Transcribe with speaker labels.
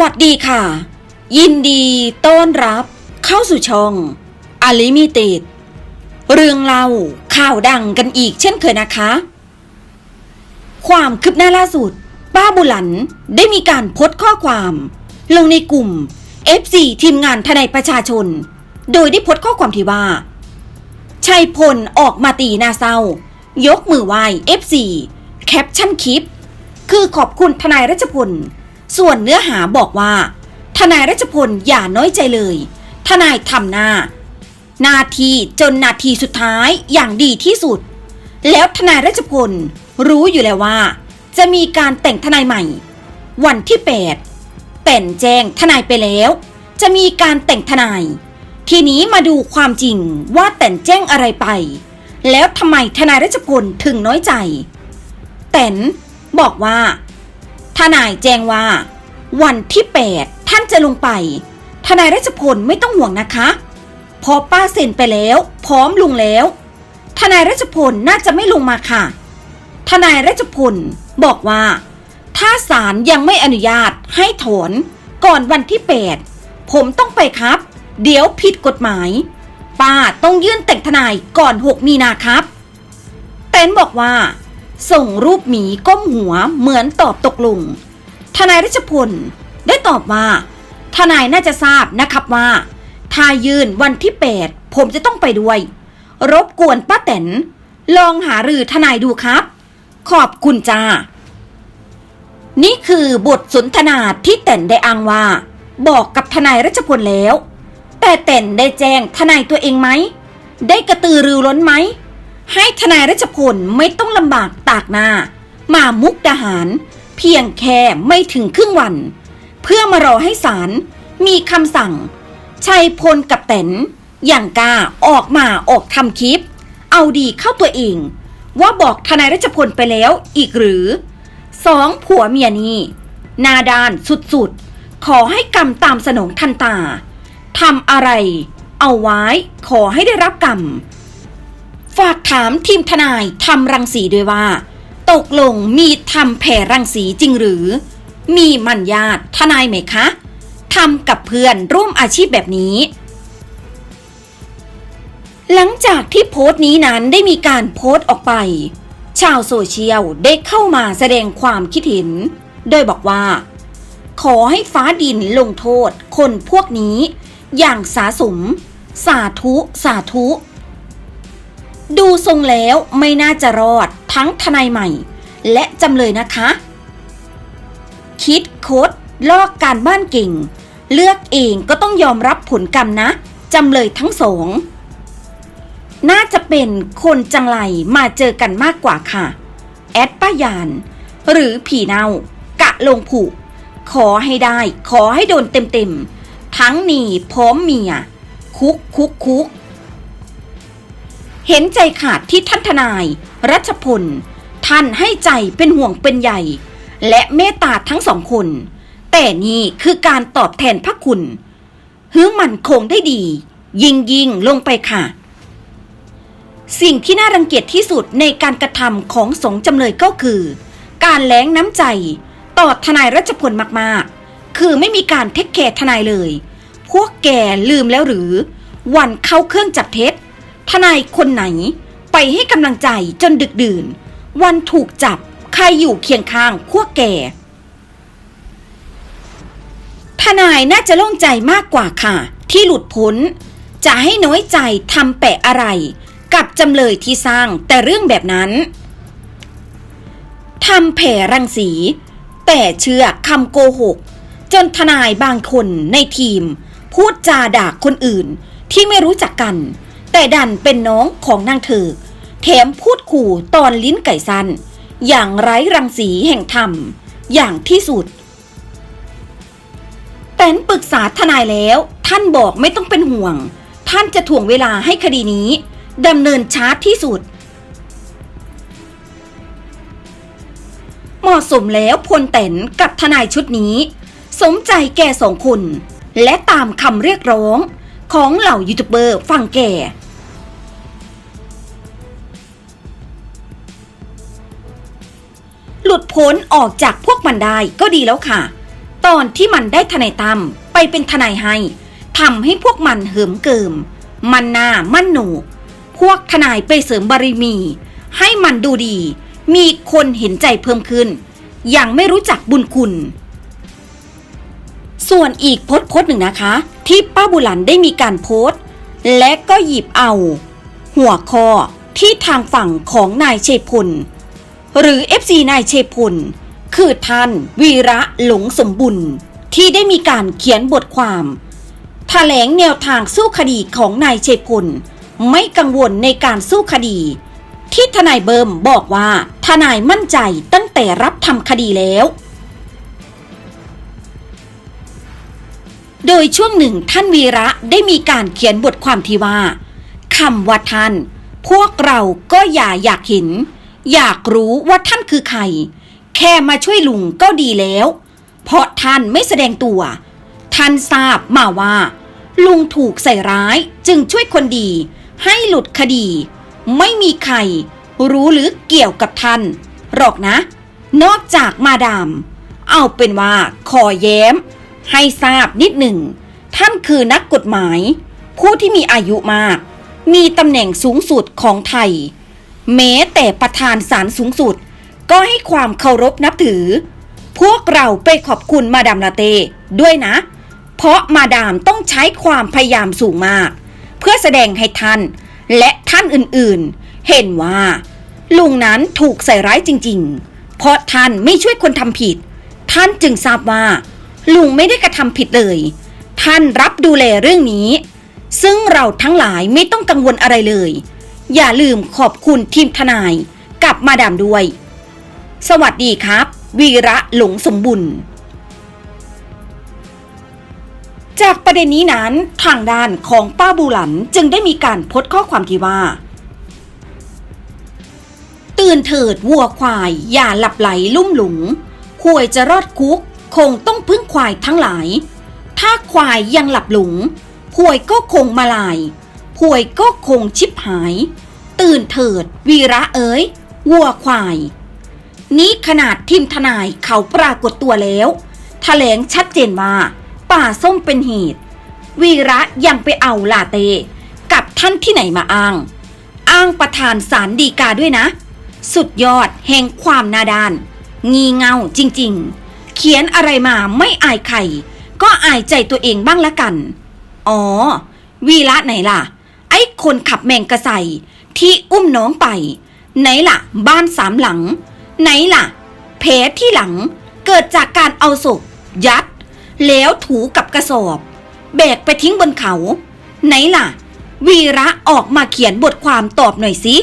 Speaker 1: วัสดีค่ะ ยินดีต้อนรับ เข้าสู่ช่องอลิมิเต็ดเรื่องเล่าข่าวดังกันอีกเช่นเคยนะคะ ความคืบหน้าล่าสุด ป้าบุหลันได้มีการโพสต์ข้อความ ลงในกลุ่ม FC ทีมงานทนายประชาชน โดยได้โพสต์ข้อความที่ว่าชัยพลออกมาตีหนาเศร้า ยกมือไหว้ FC แคปชั่นคลิป คือขอบคุณทนายรัชพล ส่วนเนื้อหาบอกว่า ทนายรัชพลอย่าน้อยใจเลย ทนายทำหน้า นาทีจนนาทีสุดท้ายอย่างดีที่สุด แล้วทนายรัชพลรู้อยู่แล้วว่า จะมีการแต่งทนายใหม่ วันที่ 8 แต่นแจ้งทนายไปแล้ว จะมีการแต่งทนาย ทีนี้มาดูความจริงว่าแต่นแจ้งอะไรไป แล้วทำไมทนายรัชพลถึงน้อยใจ แต่นบอกว่า ทนายแจ้งว่า วันที่ 8 ท่านจะลงไป ทนายรัชพลไม่ต้องห่วงนะคะเพอป้าเซ็นไปแล้ว พร้อมลงแล้ว ทนายรัชพลน่าจะไม่ลงมาค่ะ ทนายรัชพลบอกว่า ถ้าศาลยังไม่อนุญาตให้ถอนก่อนวันที่ 8 ผมต้องไปครับ เดี๋ยวผิดกฎหมาย ป้าต้องยื่นแต่งทนายก่อน 6 มีนาครับเต้นบอกว่า ส่งรูปหมีก้มหัวเหมือนตอบตกลง ทนายรัชพลได้ตอบว่า ทนายน่าจะทราบนะครับว่า ถ้ายืนวันที่ 8 ผมจะต้องไปด้วย รบกวนป้าแตนลองหารือทนายดูครับ ขอบคุณจ้า นี่คือบทสนทนาที่แตนได้อ้างว่า บอกกับทนายรัชพลแล้ว แต่แตนได้แจ้งทนายตัวเองไหม ได้กระตือรือร้นไหม ให้ทนายรัชพลไม่ต้องลำบากตากหน้า มามุกดาหาร เพียงแค่ไม่ถึงครึ่งวัน เพื่อมารอให้ศาลมีคำสั่ง ชัยพลกับแตนอย่างกาออกมาออกทำคลิป เอาดีเข้าตัวเอง ว่าบอกทนายรัชพลไปแล้วอีกหรือสองผัวเมียนี้นาดานสุดๆ ขอให้กรรมตามสนองทันตาทำอะไร เอาไว้ขอให้ได้รับกรรม ฝากถามทีมทนายทำรังสีด้วยว่า ตกลงมีทำแผ่รังสีจริงหรือ มีมัญญาตทนายไหมคะทำกับเพื่อนร่วมอาชีพแบบนี้ หลังจากที่โพสต์นี้นั้นได้มีการโพสต์ออกไป ชาวโซเชียลได้เข้ามาแสดงความคิดเห็น โดยบอกว่า ขอให้ฟ้าดินลงโทษคนพวกนี้ อย่างสาสม สาธุ สาธุ ดูทรงแล้วไม่น่าจะรอดทั้งทนายใหม่ และจำเลยนะคะ คิดโคดลอกการบ้านเก่ง เลือกเองก็ต้องยอมรับผลกรรมนะจำเลยทั้งสองน่าจะเป็นคนจังไรมาเจอกันมากกว่าค่ะ แอดป้ายาน หรือผีเน่ากะลงผูก ขอให้ได้ขอให้โดนเต็มๆ ทั้งหนีพร้อมเมีย คุกคุกคุก เห็นใจขาดที่ท่านทนาย รัชพล ท่านให้ใจเป็นห่วงเป็นใหญ่ และเมตตาทั้งสองคน แต่นี่คือการตอบแทนพระคุณหื้อมันคงได้ดี ยิงยิงลงไปค่ะ สิ่งที่น่ารังเกียจที่สุดในการกระทำของสงจำเลยก็คือ การแล้งน้ำใจต่อทนายรัชพลมากๆ คือไม่มีการเทคแคร์ทนายเลย พวกแกลืมแล้วหรือ วันเข้าเครื่องจับเท็จ ทนายคนไหน ไปให้กำลังใจจนดึกดื่น วันถูกจับใครอยู่เคียงข้างพวกแกทนายน่าจะโล่งใจมากกว่าค่ะ ที่หลุดพ้น จะให้น้อยใจทำแปะอะไร กับจำเลยที่สร้างแต่เรื่องแบบนั้นทำแผ่รังสี แต่เชื่อคำโกหก จนทนายบางคนในทีม พูดจาด่าคนอื่นที่ไม่รู้จักกัน แต่ดันเป็นน้องของนางเถิกแถมพูดขู่ตอนลิ้นไก่สั้นอย่างไร้รังสีแห่งธรรม อย่างที่สุด แตนปรึกษาทนายแล้ว ท่านบอกไม่ต้องเป็นห่วง ท่านจะถ่วงเวลาให้คดีนี้ดำเนินช้าที่สุด เหมาะสมแล้วพลแตนกับทนายชุดนี้ สมใจแก่สองคน และตามคำเรียกร้องของเหล่ายูทูบเบอร์ฝั่งแก่ หลุดพ้นออกจากพวกมันได้ก็ดีแล้วค่ะ ตอนที่มันได้ทนายตั้มไปเป็นทนายให้ทำให้พวกมันเหิมเกิม มันหน้ามั่นหนูพวกทนายไปเสริมบารมี ให้มันดูดี มีคนเห็นใจเพิ่มขึ้น ยังไม่รู้จักบุญคุณ ส่วนอีกโพสต์โพสต์หนึ่งนะคะ ที่ป้าบุหลันได้มีการโพสต์ และก็หยิบเอา หัวข้อที่ทางฝั่งของนายเชยพล หรือ FC นายเชพล คือท่านวีระหลงสมบุญ ที่ได้มีการเขียนบทความแถลงแนวทางสู้คดีของนายเชพล ไม่กังวลในการสู้คดี ที่ทนายเบิมบอกว่าทนายมั่นใจตั้งแต่รับทำคดีแล้วโดยช่วงหนึ่งท่านวีระได้มีการเขียนบทความที่ว่าคำว่าท่าน พวกเราก็อย่าอยากเห็น อยากรู้ว่าท่านคือใคร แค่มาช่วยลุงก็ดีแล้ว เพราะท่านไม่แสดงตัว ท่านทราบมาว่า ลุงถูกใส่ร้ายจึงช่วยคนดี ให้หลุดคดี ไม่มีใคร รู้หรือเกี่ยวกับท่าน หรอกนะ นอกจากมาดาม เอาเป็นว่าขอแย้ม ให้ทราบนิดหนึ่ง ท่านคือนักกฎหมาย ผู้ที่มีอายุมาก มีตำแหน่งสูงสุดของไทย แม้แต่ประธานศาลสูงสุด ก็ให้ความเคารพนับถือ พวกเราไปขอบคุณมาดามลาเต้ด้วยนะ เพราะมาดามต้องใช้ความพยายามสูงมาก เพื่อแสดงให้ท่าน และท่านอื่นๆ เห็นว่า ลุงนั้นถูกใส่ร้ายจริง ๆ เพราะท่านไม่ช่วยคนทำผิด ท่านจึงทราบว่า ลุงไม่ได้กระทำผิดเลย ท่านรับดูแลเรื่องนี้ ซึ่งเราทั้งหลายไม่ต้องกังวลอะไรเลย อย่าลืมขอบคุณทีมทนายกับมาดามด้วย สวัสดีครับ วีระหลงสมบุญจากประเด็นนี้นั้นทางด้านของป้าบูหลันจึงได้มีการพสต์ข้อความที่ว่า ตื่นเถิดวัวควาย อย่าหลับไหลลุ่มหลงควายจะรอดคุก คงต้องพึ่งควายทั้งหลาย ถ้าควายยังหลับหลงพวยก็คงมาลาย พวยก็คงชิบหาย ตื่นเถิด วีระเอ๋ยวัวควาย นี้ขนาดทีมทนายเขาปรากฏตัวแล้วแถลงชัดเจนว่า ป่าส้มเป็นเหตุ วีระยังไปเอาลาเต กับท่านที่ไหนมาอ้าง อ้างประธานสารดีกาด้วยนะ สุดยอดแห่งความนาดาน งีเงาจริงๆ เขียนอะไรมาไม่อายใครก็อายใจตัวเองบ้างละกัน อ๋อ วีระไหนล่ะ คนขับแมงกระใสที่อุ้มน้องไป ไหนล่ะ บ้านสามหลัง ไหนล่ะแผลที่หลังเกิดจากการเอาศพยัด แล้วถูกับกระสอบ แบกไปทิ้งบนเขา ไหนล่ะ วีระออกมาเขียนบทความตอบหน่อยสิ